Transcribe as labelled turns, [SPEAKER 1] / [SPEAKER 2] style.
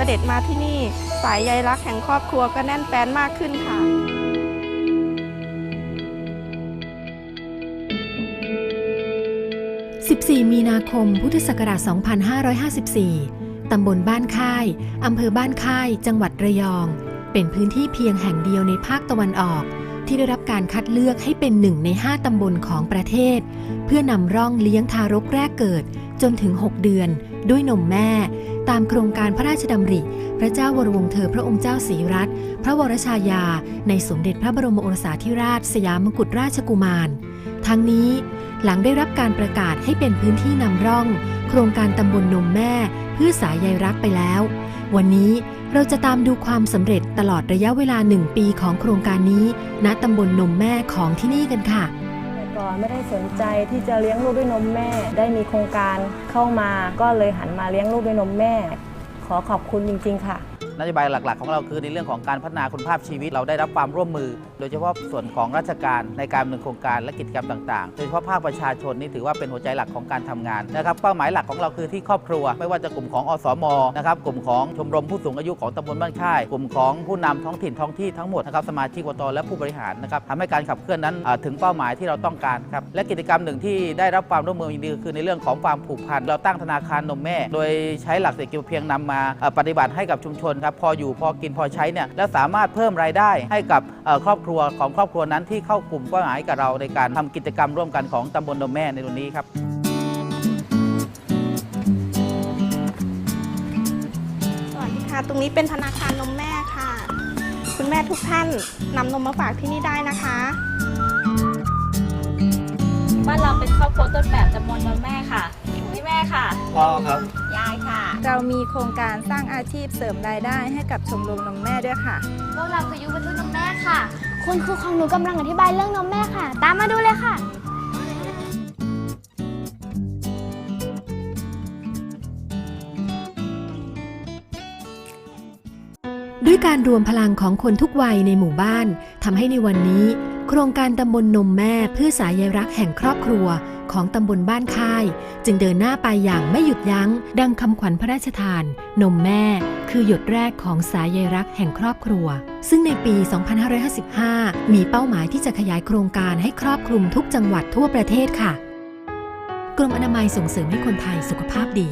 [SPEAKER 1] เสด็จมาที่นี่ สายใยรักแห่งครอบครัวก็แน่นแฟ้นมากขึ้นค่ะ
[SPEAKER 2] 14 มีนาคม พุทธศักราช 2554 ตำบลบ้านค่าย อำเภอบ้านค่าย จังหวัดระยอง เป็นพื้นที่เพียงแห่งเดียวในภาคตะวันออก ที่ได้รับการคัดเลือกให้เป็นหนึ่งใน 5 ตำบลของประเทศ เพื่อนำร่องเลี้ยงทารกแรกเกิดจนถึง 6 เดือน ด้วยนมแม่ ตามโครงการพระราชดำริ พระเจ้าวรวงศ์เธอพระองค์เจ้าศรีรัตน์พระวรชายา ในสมเด็จพระบรมโอรสาธิราช สยามกุฎราชกุมาร ทั้งนี้หลังได้รับการประกาศให้เป็นพื้นที่นำร่อง โครงการตำบลนมแม่เพื่อสายใยรักไปแล้ว วันนี้เราจะตามดูความสำเร็จตลอดระยะเวลาหนึ่งปีของโครงการนี้ ณตำบลนมแม่ของที่นี่กันค่ะ
[SPEAKER 3] ก่อนไม่ได้สนใจที่จะเลี้ยงลูกด้วยนมแม่ ได้มีโครงการเข้ามาก็เลยหันมาเลี้ยงลูกด้วยนมแม่ ขอขอบคุณจริง ๆ ค่ะ
[SPEAKER 4] นโยบายหลัก ๆ ของเราคือในเรื่องของการพัฒนาคุณภาพชีวิตเราได้รับความร่วมมือ โดยเฉพาะส่วนของราชการในการดำเนินโครงการและกิจกรรมต่างๆ โดยเฉพาะภาคประชาชนนี่ถือว่าเป็นหัวใจหลักของการทำงานนะครับเป้าหมายหลักของเราคือที่ครอบครัว ไม่ว่าจะกลุ่มของอสมนะครับกลุ่มของชมรมผู้สูงอายุของตำบลบ้านค่าย กลุ่มของผู้นำท้องถิ่นท้องที่ทั้งหมดนะครับสมาชิกวตและผู้บริหารนะครับทำให้การขับเคลื่อนนั้นถึงเป้าหมายที่เราต้องการครับและกิจกรรมหนึ่งที่ได้รับความร่วมมืออย่างดีคือในเรื่องของความผูกพันเราตั้งธนาคารนมแม่ โดยใช้หลักเศรษฐกิจเพียงนำมาปฏิบัติให้กับชุมชนครับพออยู่พอกินพอใช้เนี่ยและสามารถเพิ่มรายได้ให้กับเอ่อครอบครัวของครอบครัวนั้นที่เข้ากลุ่มเป้าหมายกับเราในการทำกิจกรรมร่วมกันของตำบลนมแม่ในตรงนี้ครับ
[SPEAKER 1] สวัสดีค่ะตรงนี้เป็นธนาคารนมแม่ค่ะ คุณแม่ทุกท่านนำนมมาฝากที่นี่ได้นะคะ
[SPEAKER 5] บ้านเราเป็นครอบครัวต้นแบบตำบลนนแม่ค่ะพี่แม่ ค่ะ
[SPEAKER 4] พ่อครับ
[SPEAKER 5] ยายค่ะ
[SPEAKER 6] เรามีโครงการสร้างอาชีพเสริมรายได้ให้กับชมรมนมแม่ด้วยค่ะ
[SPEAKER 7] พวกเราคือยุวทุนนมแม่ค่ะ คุณครูของหนูกำลังอธิบายเรื่องนมแม่ค่ะ ตามมาดูเลยค่ะ
[SPEAKER 2] ด้วยการรวมพลังของคนทุกวัยในหมู่บ้านทำให้ในวันนี้ โครงการตำบลนมแม่เพื่อสายใยรักแห่งครอบครัวของตำบลบ้านค่าย จึงเดินหน้าไปอย่างไม่หยุดยัง้ง ดังคำขวัญพระราชทาน นมแม่ คือหยดแรกของสายใยรักแห่งครอบครัว ซึ่งในปี 2555 มีเป้าหมายที่จะขยายโครงการให้ครอบคลุมทุกจังหวัดทั่วประเทศค่ะ กรมอนามัยส่งเสริมให้คนไทยสุขภาพดี